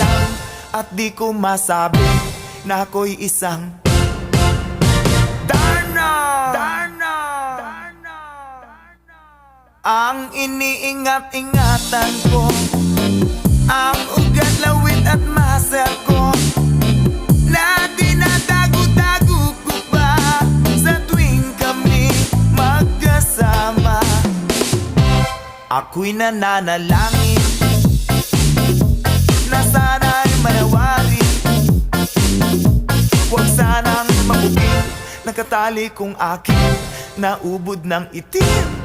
lang At di ko masabi Na ako'y isang Darna! Darna! Ang iniingat-ingatan ko Ang ugat, lawit at muscle ko Na dinadago-dago ko pa Sa tuwing kami magkasama. Ako'y nananalangin Nakatali kong akin Naubod ng itim